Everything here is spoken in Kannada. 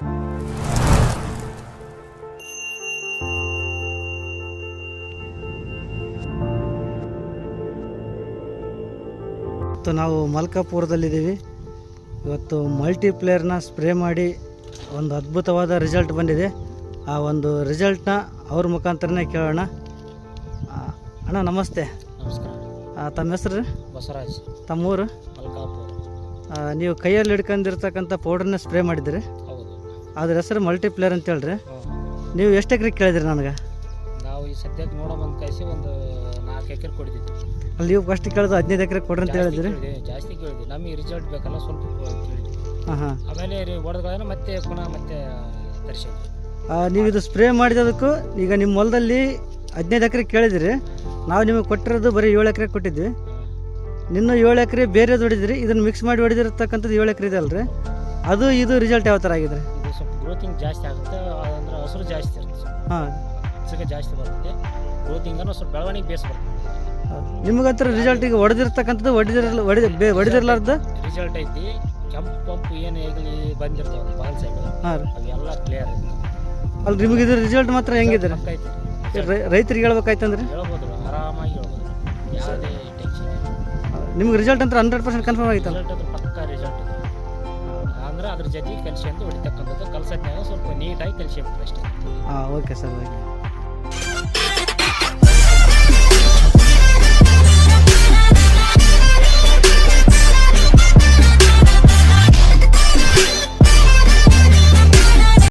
ಇವತ್ತು ನಾವು ಮಲ್ಕಾಪುರದಲ್ಲಿದ್ದೀವಿ. ಇವತ್ತು ಮಲ್ಟಿಪ್ಲೇಯರ್ನ ಸ್ಪ್ರೇ ಮಾಡಿ ಒಂದು ಅದ್ಭುತವಾದ ರಿಸಲ್ಟ್ ಬಂದಿದೆ. ಆ ಒಂದು ರಿಸಲ್ಟ್ನ ಅವ್ರ ಮುಖಾಂತರನೇ ಕೇಳೋಣ. ಅಣ್ಣ ನಮಸ್ತೆ. ನಮಸ್ಕಾರ. ತಮ್ಮ ಹೆಸರು? ಬಸವರಾಜ್. ತಮ್ಮೂರು? ಮಲ್ಕಾಪುರ. ನೀವು ಕೈಯಲ್ಲಿ ಹಿಡ್ಕೊಂಡಿರ್ತಕ್ಕಂಥ ಪೌಡರ್ನ ಸ್ಪ್ರೇ ಮಾಡಿದ್ರಿ ಅದ್ರ ಹೆಸರು ಮಲ್ಟಿಪ್ಲೇಯರ್ ಅಂತ ಹೇಳ್ರಿ ನೀವು ಎಷ್ಟು ಎಕರೆ ಕೇಳಿದ್ರಿ ನನಗೆ? ನಾವು ಈ ಸದ್ಯಕ್ಕೆ ನೋಡೋ ಒಂದು ಕಳಿಸಿ ಒಂದು ನಾಲ್ಕು ಎಕರೆ ಕೊಡಿದ್ವಿ. ಅಲ್ಲಿ ನೀವು ಫಸ್ಟ್ ಕೇಳಿದ್ರು ಹದಿನೈದು ಎಕರೆ ಕೊಡ್ರಿ ಅಂತ ಹೇಳಿದ್ರಿ? ಜಾಸ್ತಿ ಕೇಳಿದ್ವಿ. ನಮಗೆ ರಿಸಲ್ಟ್ ಬೇಕಲ್ಲ ಸ್ವಲ್ಪ ಕೇಳಿದ್ವಿ. ಹಾಂ ಹಾಂ. ಆಮೇಲೆ ಹೊಡೆದ್ರೆ ಮತ್ತೆ ಪುನಃ ಮತ್ತೆ ತರಿಸಿದ್ವಿ. ನೀವು ಇದು ಸ್ಪ್ರೇ ಮಾಡಿದದಕ್ಕೂ ಈಗ ನಿಮ್ಮ ಹೊಲದಲ್ಲಿ ಹದಿನೈದು ಎಕರೆ ಕೇಳಿದಿರಿ. ನಾವು ನಿಮಗೆ ಕೊಟ್ಟಿರೋದು ಬರೀ ಏಳು ಎಕರೆ ಕೊಟ್ಟಿದ್ವಿ. ನಿನ್ನ ಏಳು ಎಕರೆ ಬೇರೆ ಹೊಡಿದ್ರಿ ಇದನ್ನು ಮಿಕ್ಸ್ ಮಾಡಿ ಹೊಡೆದಿರತಕ್ಕಂಥದ್ದು ಏಳು ಎಕರೆ ಇದೆ ಅಲ್ರಿ. ಅದು ಇದು ರಿಸಲ್ಟ್ ಯಾವ ಥರ ಆಗಿದೆ ಇದು ಸ್ವಲ್ಪ ಗ್ರೋತಿಂಗ್ ಜಾಸ್ತಿ ಆಗುತ್ತೆ ಅಂದ್ರೆ ಹಸಿರು ಜಾಸ್ತಿ ಇರುತ್ತೆ. ಹಾಂ. ಹಸಿರು ಜಾಸ್ತಿ ಬರುತ್ತೆ. ಗ್ರೋತಿಂಗನ್ನು ಸ್ವಲ್ಪ ಬೆಳವಣಿಗೆ ಬೇಸ್ ಬರುತ್ತೆ. ಹತ್ರ ರಿಸಲ್ಟ್ ಈಗ ಹೊಡೆದಿರ್ತಕ್ಕಂಥದ್ದು ಹೊಡೆದಿರಲ್ಲ ಹೊಡೆದ ಹೊಡೆದಿರ್ಲಾರ್ದು ರಿಸಲ್ಟ್ ಐತಿ. ಕೆಂಪು ಪಂಪು ಏನು ಹೇಗಲಿ ಬಂದಿರ್ತಾವೆ ಬಾಲ್ ಸೈಡ್ ಹಾಂ. ಎಲ್ಲ ಅವೆಲ್ಲ ಕ್ಲಿಯರ್ ಅಲ್ಲಿ ನಿಮಗೆ ಇದ್ರ ರಿಸಲ್ಟ್ ಮಾತ್ರ ಹೆಂಗಿದೆ ಐತಿ. ರೈತರಿಗೆ ಹೇಳ್ಬೇಕಾಯ್ತಂದ್ರೆ? ಹೇಳ್ಬೋದು ಆರಾಮಾಗಿ ಹೇಳ್ಬೋದು. ಯಾವುದೇ ಟೆನ್ಷನ್ ನಿಮ್ಗೆ ರಿಸಲ್ಟ್ ಅಂತ ಹಂಡ್ರೆಡ್ ಪರ್ಸೆಂಟ್ ಕನ್ಫರ್ಮ್ ಆಗಿತ್ತು ರಿಸಲ್ಟ್ ಪಕ್ಕ ರಿಸಲ್ಟ್ ಅಂದ್ರೆ ಅದ್ರ ಜೊತೆಗೆ ಕಲಿಸಿ ಅಂತ ಹೊಡಿತಕ್ಕಂಥದ್ದು. ಕಲ್ಸಟ್ನಾಗ ಸ್ವಲ್ಪ ನೀಟಾಗಿ ಕಲಿಸಿ ಅಷ್ಟೇ. ಹಾಂ ಓಕೆ ಸರ್ ಓಕೆ